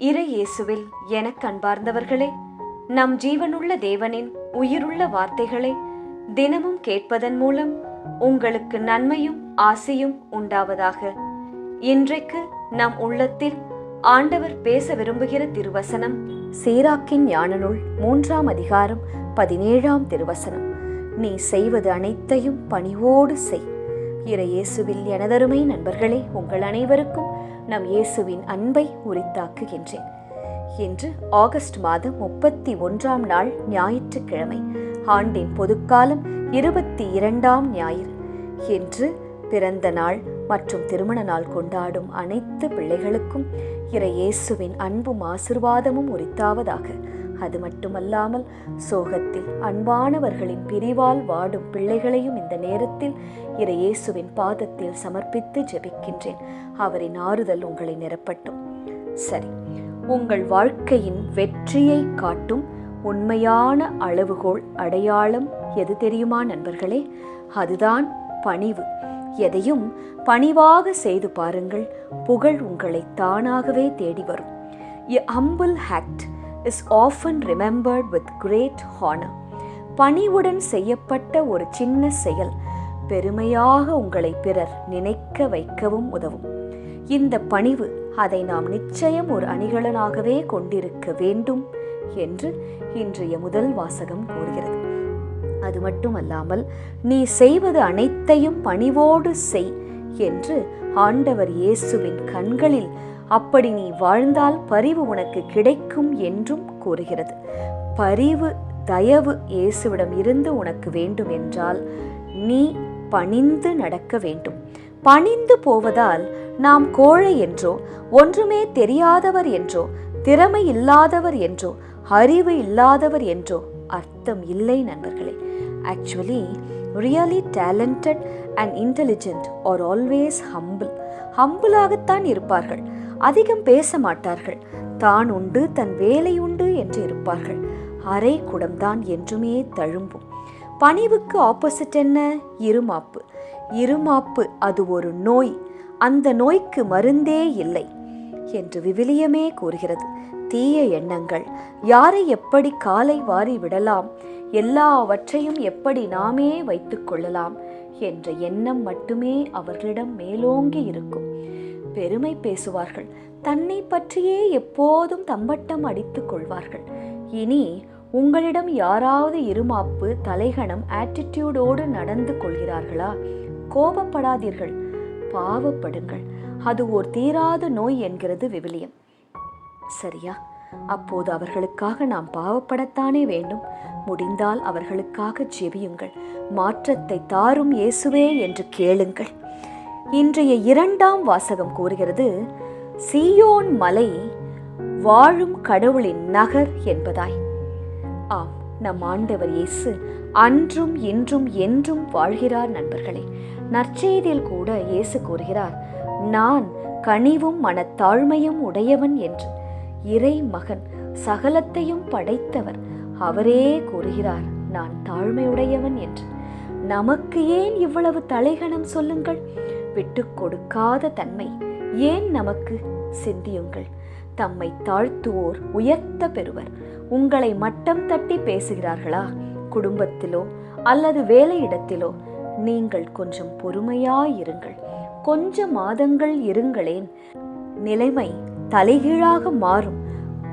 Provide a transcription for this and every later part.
இறை இயேசுவில் எனக் அன்பார்ந்தவர்களே நம் ஜீவனுள்ள தேவனின் உயிருள்ள வார்த்தைகளை தினமும் கேட்பதன் மூலம் உங்களுக்கு நன்மையும் ஆசையும் உண்டாவதாக. இன்றைக்கு நம் உள்ளத்தில் ஆண்டவர் பேச விரும்புகிற திருவசனம் சீராக்கின் ஞானனுள் மூன்றாம் அதிகாரம் பதினேழாம் திருவசனம். நீ செய்வது அனைத்தையும் பணிவோடு செய். இறையேசுவில் எனதருமை நண்பர்களே உங்கள் அனைவருக்கும் நம் இயேசுவின் அன்பை உரித்தாக்குகின்றேன். என்று ஆகஸ்ட் மாதம் முப்பத்தி ஒன்றாம் நாள் ஞாயிற்றுக்கிழமை ஆண்டின் பொதுக்காலம் இருபத்தி இரண்டாம் ஞாயிறு. என்று பிறந்த நாள் மற்றும் திருமண நாள் கொண்டாடும் அனைத்து பிள்ளைகளுக்கும் இறை இயேசுவின் அன்பும் ஆசிர்வாதமும் உரித்தாவதாக. அது மட்டுமல்லாமல் சோகத்தில் அன்பானவர்களின் பிரிவால் வாடும் பிள்ளைகளையும் இந்த நேரத்தில் இறை இயேசுவின் பாதத்தில் சமர்ப்பித்து ஜெபிக்கின்றேன். அவரின் ஆறுதல் உங்களை நிரப்பட்டும். சரி உங்கள் வாழ்க்கையின் வெற்றியை காட்டும் உண்மையான அளவுகோல் அடையாளம் எது தெரியுமா நண்பர்களே? அதுதான் பணிவு. எதையும் பணிவாக செய்து பாருங்கள் புகழ் உங்களை தானாகவே தேடி வரும். A humble heart is often remembered with great honour பணிவுடன் செய்யப்பட்ட ஒரு சின்ன செயல் பெருமையாக உங்களை பிறர் நினைக்க வைக்கவும் உதவும். இந்த பணிவு அதை நாம் நிச்சயம் ஒரு அணிகலனாகவே கொண்டிருக்க வேண்டும் என்று இன்றைய முதல் வாசகம் கூறுகிறது. அது மட்டுமல்லாமல் நீ செய்வது அனைத்தையும் பணிவோடு செய் என்று ஆண்டவர் இயேசுவின் கண்களில் அப்படி நீ வாழ்ந்தால் பரிவு உனக்கு கிடைக்கும் என்றும் கூறுகிறது. பரிவு தயவு இயேசுவிடம் இருந்து உனக்கு வேண்டும் என்றால் நீ பணிந்து நடக்க வேண்டும். பணிந்து போவதால் நாம் கோழை என்றோ ஒன்றுமே தெரியாதவர் என்றோ திறமை இல்லாதவர் என்றோ அறிவு இல்லாதவர் என்றோ அர்த்தம் இல்லை நண்பர்களே. Actually really talented and intelligent are always humble ஹம்பிளாகத்தான் இருப்பார்கள். அதிகம் பேச மாட்டார்கள். தான் உண்டு தன் வேலை உண்டு என்று இருப்பார்கள். அரை குடம்தான் என்றுமே தழும்பும். பணிவுக்கு ஆப்போசிட் என்ன? இருமாப்பு. இருமாப்பு அது ஒரு நோய். அந்த நோய்க்கு மருந்தே இல்லை என்று விவிலியமே கூறுகிறது. தீய எண்ணங்கள். யாரை எப்படி காலை வாரி விடலாம்? எல்லாவற்றையும் எப்படி நாமே வைத்துக்கொள்ளலாம் என்ற எண்ணம் மட்டுமே அவர்களிடம் மேலோங்கி இருக்கும். பெருமை பேசுவார்கள். தன்னை பற்றியே எப்போதும் தம்பட்டம் அடித்துக் கொள்வார்கள். இனி உங்களிடம் யாராவது இருமாப்பு தலைகணம் ஆட்டிடியூடோடு நடந்து கொள்கிறார்களா? கோபப்படாதீர்கள். பாவப்படுங்கள். அது ஓர் தீராத நோய் என்கிறது விவிலியம். சரியா? அப்போது அவர்களுக்காக நாம் பாவப்படத்தானே வேண்டும். முடிந்தால் அவர்களுக்காக ஜெபியுங்கள். மாற்றத்தை தாரும் இயேசுவே என்று கேளுங்கள். இன்றைய இரண்டாம் வாசகம் கூறுகிறது சீயோன் மலை வாழும் கடவுளின் நகர் என்பதாய். ஆம் நம் ஆண்டவர் இயேசு அன்றும் இன்றும் என்றும் வாழ்கிறார் நண்பர்களே. நற்செய்தியில் கூட இயேசு கூறுகிறார் நான் கனிவும் மனத்தாழ்மையும் உடையவன் என்று. இறை மகன் சகலத்தையும் படைத்தவர் அவரே கூறுகிறார் நான் தாழ்மையுடையவன் என்று. நமக்கு ஏன் இவ்வளவு தலைகணம் சொல்லுங்கள்? விட்டு கொடுக்காத தன்மை. ஏன் நமக்கு? சிந்தியுங்கள். தம்மை தாழ்த்துவோர் உயர்த்த பெறுவர். உங்களை மட்டம் தட்டி பேசுகிறார்களா? குடும்பத்திலோ அல்லது வேலையிடத்திலோ? நீங்கள் கொஞ்சம் பொறுமையாயிருங்கள். கொஞ்ச மாதங்கள் இருங்களேன். நிலைமை தலைகீழாக மாறும்.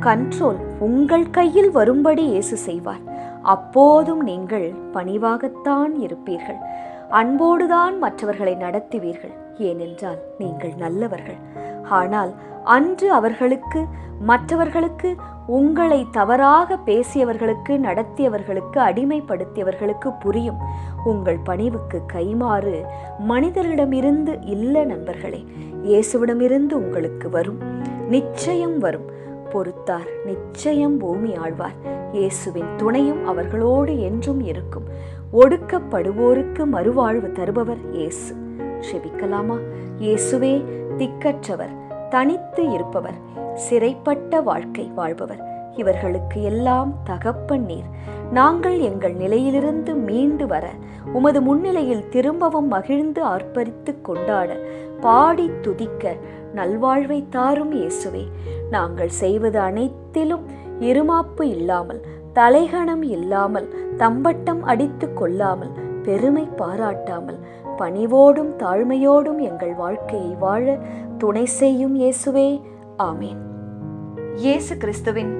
கண்ட்ரோல் உங்கள் கையில் வரும்படி இயேசு செய்வார். அப்போதும் நீங்கள் பணிவாகத்தான் இருப்பீர்கள். அன்போடுதான் மற்றவர்களை நடத்துவீர்கள். ஏனென்றால் நீங்கள் நல்லவர்கள். ஆனால் அன்று அவர்களுக்கு மற்றவர்களுக்கு உங்களை தவறாக பேசியவர்களுக்கு நடத்தியவர்களுக்கு அடிமைப்படுத்தியவர்களுக்கு புரியும். உங்கள் பணிவுக்கு கைமாறு மனிதர்களிடமிருந்து இல்ல நண்பர்களே இயேசுவிடமிருந்து உங்களுக்கு வரும். நிச்சயம் வரும். பொறுத்தார். நிச்சயம் பூமி ஆழ்வார். இயேசுவின் துணையும் அவர்களோடு என்றும் இருக்கும். ஒடுக்கப்படுவோருக்கு மறுவாழ்வு தருபவர் இயேசு. செபிக்கலாமா இயேசுவே திக்கற்றவர் தனித்து இருப்பவர் சிறைப்பட்ட வாழ்க்கை வாழ்பவர். இவர்களுக்கு எல்லாம் தகப்பன் நீர். நாங்கள் எங்கள் நிலையிலிருந்து மீண்டு வர உமது முன்னிலையில் திரும்பவும் மகிழ்ந்து ஆர்ப்பரித்து கொண்டாட பாடி துதிக்க நல்வாழ்வை தாரும் இயேசுவே. நாங்கள் செய்வது அனைத்திலும் இருமாப்பு இல்லாமல் தலைகணம் இல்லாமல் தம்பட்டம் அடித்து கொள்ளாமல் பெருமை பாராட்டாமல் பணிவோடும் தாழ்மையோடும் எங்கள் வாழ்க்கையை வாழ துணை செய்யும் இயேசுவே. ஆமேன். இயேசு கிறிஸ்துவின்